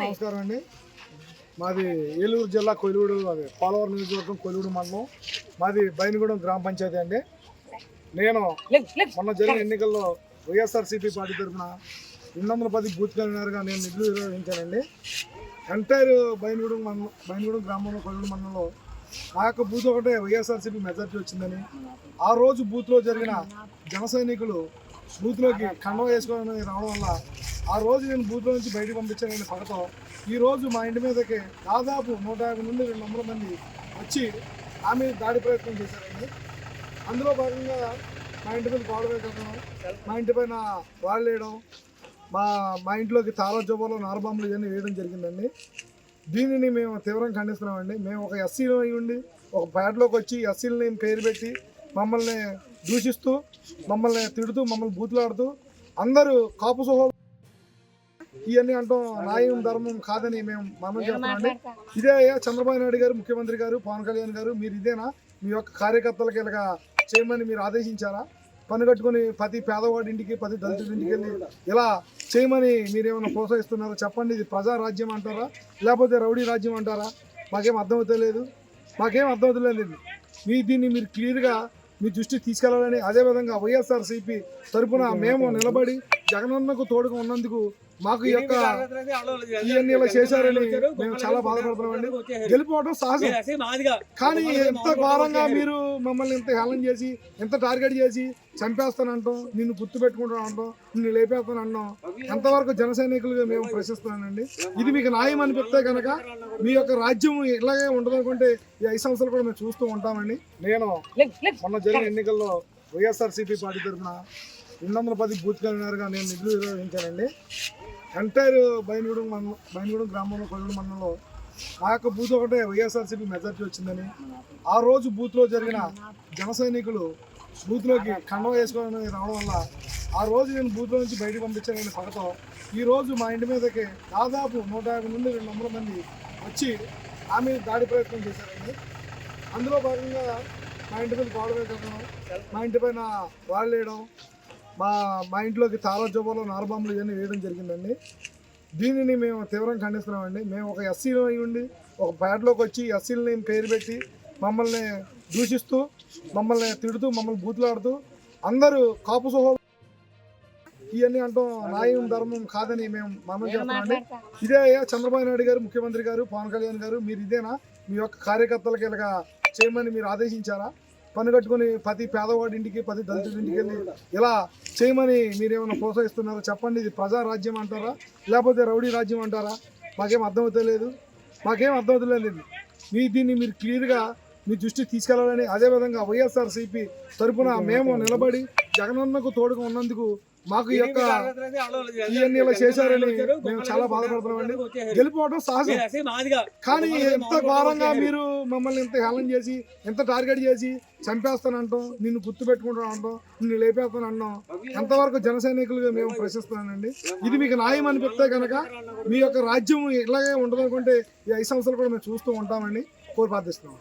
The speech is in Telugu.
నమస్కారం అండి. మాది ఏలూరు జిల్లా కొలువుడు అది పోలవరం నియోజకవర్గం కొలువుడు మండలం. మాది బైనగూడెం గ్రామ పంచాయతీ అండి. నేను మొన్న జరిగిన ఎన్నికల్లో వైఎస్ఆర్సీపీ పార్టీ తరఫున రెండు వందల పది బూత్ కన్వీనర్గా నేను నిధులు నిర్వహించానండి. ఎంటైర్ బైనగూడెం మండలం బైనగూడెం గ్రామంలో కొలువుడు మండలంలో మా యొక్క బూత్ ఒకటే వైఎస్ఆర్సీపీ మెజార్టీ వచ్చిందని ఆ రోజు బూత్లో జరిగిన జన సైనికులు బూత్లోకి కండం వేసుకొని రావడం వల్ల ఆ రోజు నేను బూత్లో నుంచి బయటకు పంపించానని పగతో ఈ రోజు మా ఇంటి మీదకి దాదాపు నూట యాభై నుండి రెండు వందల మంది వచ్చి ఆమె దాడి ప్రయత్నం చేశారండి. అందులో భాగంగా మా ఇంటి మీద గోడ వేయడం మా ఇంటి పైన రాళ్ళు వేయడం మా మా ఇంట్లోకి తాళ జబ్బలో నారబాంబులు ఇవన్నీ వేయడం జరిగిందండి. దీనిని మేము తీవ్రంగా ఖండిస్తున్నామండి. మేము ఒక ఎస్సీలో ఉండి ఒక పేటలోకి వచ్చి ఎస్సీలని పేరు పెట్టి మమ్మల్ని దూషిస్తూ మమ్మల్ని తిడుతూ మమ్మల్ని బూతులాడుతూ అందరూ కాపు సహో ఇవన్నీ అంటాం న్యాయం ధర్మం కాదని మేము మనం చేస్తున్నామండి ఇదే అయ్యా చంద్రబాబు నాయుడు గారు ముఖ్యమంత్రి గారు పవన్ కళ్యాణ్ గారు మీరు ఇదేనా? మీ యొక్క కార్యకర్తలకి ఇలాగా చేయమని మీరు ఆదేశించారా? పని కట్టుకొని ప్రతి పేదవాడి ఇంటికి ప్రతి దళితుడి ఇంటికి వెళ్ళి ఇలా చేయమని మీరు ఏమైనా ప్రోత్సహిస్తున్నారా? చెప్పండి ఇది ప్రజా రాజ్యం అంటారా? లేకపోతే రౌడీ రాజ్యం అంటారా? మాకేం అర్థమవుతలేదు. మాకేం అర్థమవుతలేదు. మీ దీన్ని మీరు క్లియర్గా మీ దృష్టికి తీసుకెళ్ళాలని అదేవిధంగా వైఎస్ఆర్సీపీ తరపున మేము నిలబడి జగనన్నకు తోడుగా ఉన్నందుకు మాకు ఈ యొక్క ఇవన్నీ ఇలా చేశారని మేము చాలా బాధపడుతున్నామండి. గెలిపోవడం సహజం. కానీ ఎంత ఘోరంగా మీరు మమ్మల్ని ఇంత హేళన చేసి ఎంత టార్గెట్ చేసి చంపేస్తానంటాం నిన్ను గుర్తు పెట్టుకుంటాను అంటాం నిన్ను లేపేస్తాను అంటాం ఎంతవరకు జన సైనికులుగా మేము ప్రశ్నిస్తున్నానండి. ఇది మీకు న్యాయం అనిపిస్తే కనుక మీ యొక్క రాజ్యం ఇలాగే ఉండదనుకుంటే ఈ ఐదు సంవత్సరాలు కూడా మేము చూస్తూ ఉంటామండి. నేను మొన్న జరిగిన ఎన్నికల్లో వైఎస్ఆర్సీపీ పార్టీ తరఫున రెండు వందల పది బూత్ కన్వీనర్గా నేను నిధులు నిర్వహించానండి. ఎంటైర్ బైనగూడెం మండలం బైనగూడెం గ్రామంలో కొలువుడు మండలంలో మా యొక్క బూత్ ఒకటే వైఎస్ఆర్సీపీ మెజార్టీ వచ్చిందని ఆ రోజు బూత్లో జరిగిన జన సైనికులు బూత్లోకి కండం వేసుకొని రావడం వల్ల ఆ రోజు నేను బూత్లో నుంచి బయటకు పంపించానని పథకం ఈ రోజు మా ఇంటి మీదకి దాదాపు నూట యాభై నుండి రెండు వందల మంది వచ్చి ఆమె దాడి ప్రయత్నం చేశారండి. అందులో భాగంగా మా ఇంటి మీద గోడ పెట్టడం మా ఇంటి పైన రాళ్ళు వేయడం మా మా ఇంట్లోకి తారా జబ్బలో నారబాంబులు ఇవన్నీ వేయడం జరిగిందండి. దీనిని మేము తీవ్రంగా ఖండిస్తున్నామండి. మేము ఒక ఎస్సీలో ఉండి ఒక పేటలోకి వచ్చి ఎస్సీలని పేరు పెట్టి మమ్మల్ని దూషిస్తూ మమ్మల్ని తిడుతూ మమ్మల్ని బూతులాడుతూ అందరూ కాపు సహో ఇవన్నీ అంటాం న్యాయం ధర్మం కాదని మేము మనం చేస్తున్నామండి. ఇదే అయ్యా చంద్రబాబు నాయుడు గారు ముఖ్యమంత్రి గారు పవన్ కళ్యాణ్ గారు మీరు ఇదేనా? మీ యొక్క కార్యకర్తలకి ఇలాగా చేయమని మీరు ఆదేశించారా? పని కట్టుకొని ప్రతి పేదవాడి ఇంటికి ప్రతి దళితుడి ఇంటికి వెళ్ళి ఇలా చేయమని మీరు ఏమైనా ప్రోత్సహిస్తున్నారా? చెప్పండి ఇది ప్రజా రాజ్యం అంటారా? లేకపోతే రౌడీ రాజ్యం అంటారా? మాకేం అర్థమవుతలేదు. మాకేం అర్థమవుతలేదు మీ దీన్ని మీరు క్లియర్గా మీ దృష్టికి తీసుకెళ్ళాలని అదేవిధంగా వైఎస్ఆర్సీపీ తరపున మేము నిలబడి జగనన్నకు తోడుగా ఉన్నందుకు మాకు ఈ యొక్క ఇవన్నీ చేశారని మేము చాలా బాధపడుతున్నామండి. గెలిపోవడం సహజం కానీ ఎంత ఘోరంగా మీరు మమ్మల్ని ఇంత హేళన చేసి ఎంత టార్గెట్ చేసి చంపేస్తానంటాం నిన్ను గుర్తు పెట్టుకుంటాను అంటాం నిన్ను లేపేస్తాను అంటాం ఎంతవరకు జన సైనికులుగా మేము ప్రశ్నిస్తున్నానండి. ఇది మీకు న్యాయం అనిపిస్తే కనుక మీ యొక్క రాజ్యం ఇలాగే ఉండదనుకుంటే ఈ ఐదు సంవత్సరాలు కూడా మేము చూస్తూ ఉంటామండి. కోరి ప్రార్థిస్తున్నాం.